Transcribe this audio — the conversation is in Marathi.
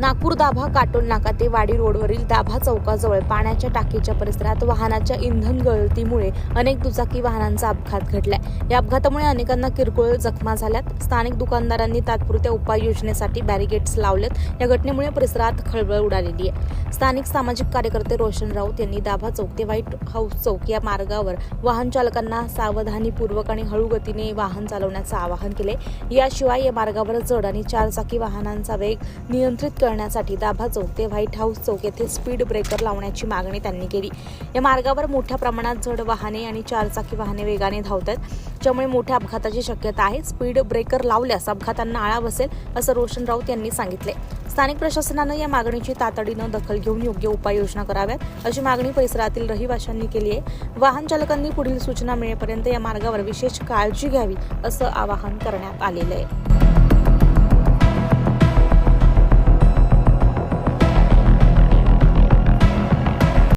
नागपूर दाभा काटोल नाका ते वाडी रोडवरील दाभा चौकाजवळ पाण्याच्या टाकीच्या परिसरात वाहनाच्या इंधन गळतीमुळे अनेक दुचाकी वाहनांचा अपघात घडलाय. या अपघातामुळे अनेकांना किरकोळ जखमा झाल्यात. स्थानिक दुकानदारांनी तात्पुरत्या उपाययोजनेसाठी बॅरिगेट्स लावलेत. या घटनेमुळे परिसरात खळबळ उडालेली आहे. स्थानिक सामाजिक कार्यकर्ते रोशन राऊत यांनी दाभा चौक ते व्हाईट हाऊस चौक या मार्गावर वाहन चालकांना सावधानीपूर्वक आणि हळू गतीने वाहन चालवण्याचं आवाहन केले याशिवाय या मार्गावर जड आणि चारचाकी वाहनांचा वेग नियंत्रित करण्यासाठी दाभा चौक ते व्हाईट हाऊस चौक येथे स्पीड ब्रेकर लावण्याची मागणी त्यांनी केली. या मार्गावर मोठ्या प्रमाणात जड वाहने आणि चारचाकी वाहने वेगाने धावत आहेत ज्यामुळे मोठ्या अपघाताची शक्यता आहे. स्पीड ब्रेकर लावल्यास अपघातांना आळा बसेल असं रोशन राऊत यांनी सांगितले. स्थानिक प्रशासनानं या मागणीची तातडीनं दखल घेऊन योग्य उपाययोजना कराव्यात अशी मागणी परिसरातील रहिवाशांनी केली आहे. वाहन चालकांनी पुढील सूचना मिळेपर्यंत या मार्गावर विशेष काळजी घ्यावी असं आवाहन करण्यात आलेलं आहे.